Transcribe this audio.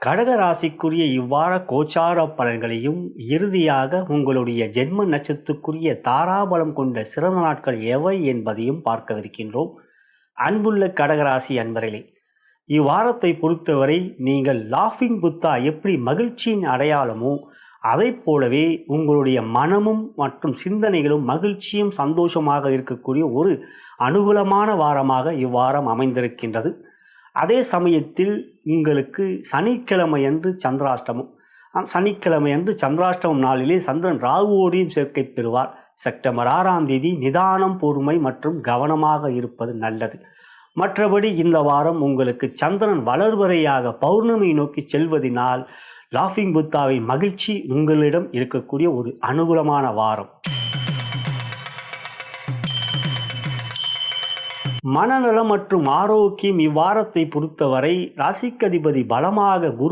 கடக ராசிக்குரிய இவ்வார கோச்சார பலன்களையும் இறுதியாக உங்களுடைய ஜென்ம நட்சத்திற்குரிய தாராபலம் கொண்ட சிறந்த நாட்கள் எவை என்பதையும் பார்க்கவிருக்கின்றோம். அன்புள்ள கடகராசி அன்பர்களே இவ்வாரத்தை பொறுத்தவரை நீங்கள் லாஃபிங் புத்தா எப்படி மகிழ்ச்சியின் அடையாளமோ அதைப் போலவே உங்களுடைய மனமும் மற்றும் சிந்தனைகளும் மகிழ்ச்சியும் சந்தோஷமாக இருக்கக்கூடிய ஒரு அனுகூலமான வாரமாக இவ்வாரம் அமைந்திருக்கின்றது. அதே சமயத்தில் உங்களுக்கு சனிக்கிழமை அன்று சந்திராஷ்டமம். சனிக்கிழமை அன்று சந்திராஷ்டமம் நாளிலே சந்திரன் ராகுவோடையும் சேர்க்கை பெறுவார். செப்டம்பர் ஆறாம் தேதி நிதானம் பொறுமை மற்றும் கவனமாக இருப்பது நல்லது. மற்றபடி இந்த வாரம் உங்களுக்கு சந்திரன் வளர்வரையாக பௌர்ணமி நோக்கி செல்வதினால் லாஃபிங் புத்தாவின் மகிழ்ச்சி உங்களிடம் இருக்கக்கூடிய ஒரு அனுகூலமான வாரம். மனநலம் மற்றும் ஆரோக்கியம் இவ்வாரத்தை பொறுத்தவரை ராசிக்கதிபதி பலமாக குரு